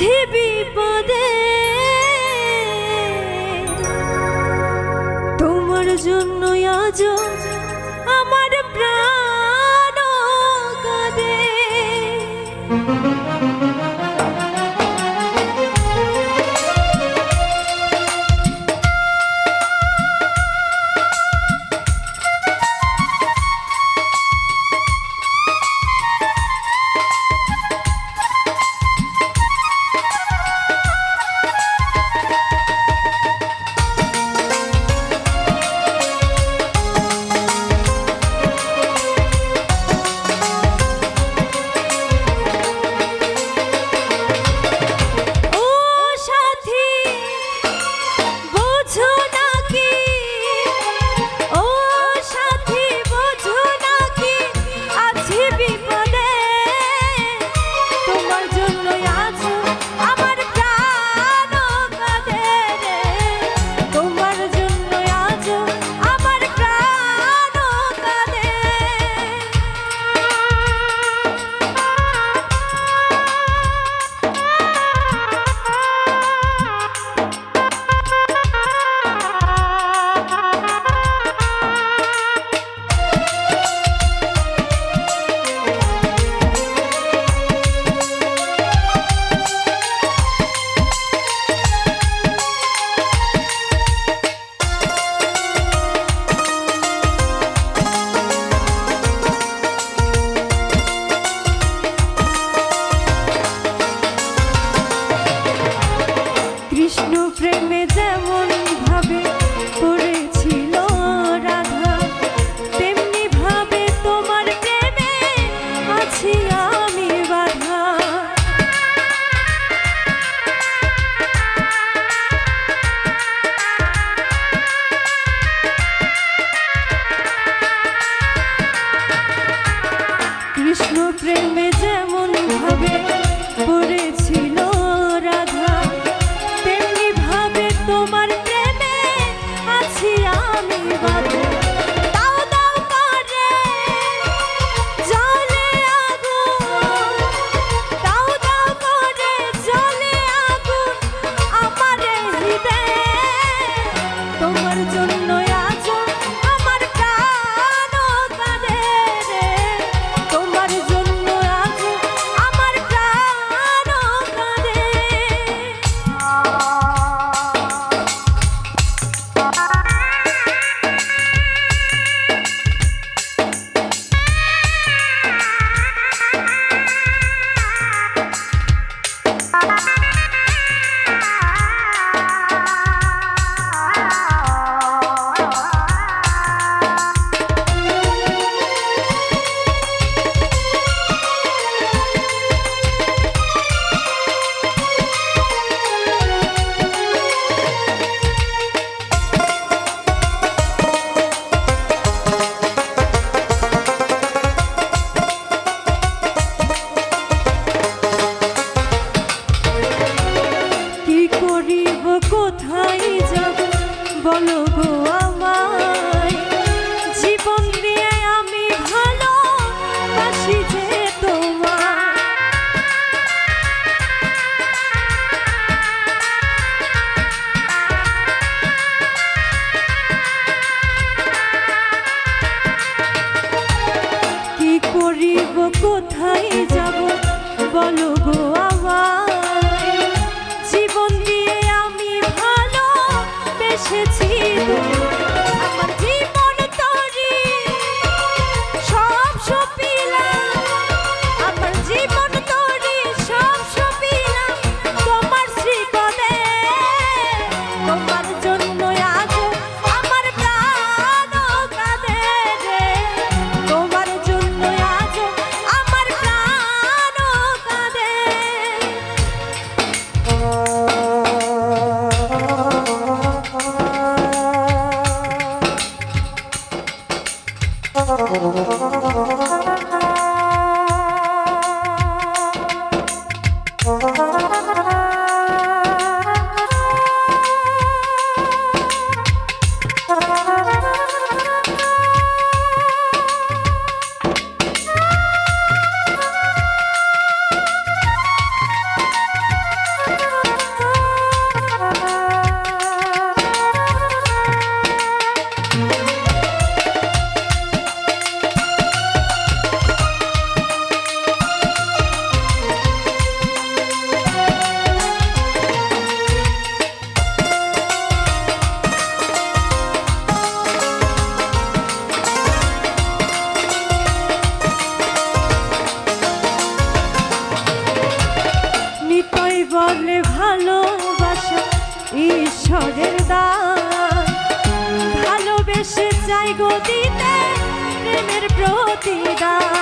আছে বিপদে। তোমার জন্য আজ আমার প্রাণ কাঁদে। কৃষ্ণ প্রেমে যেমন ভাবে পড়েছিল করিব কোথায় যাব? বলো গো আমার জীবন দিয়ে আমি ভালো বেসেছি তোমার গো দিতে প্রেমের প্রতিদান।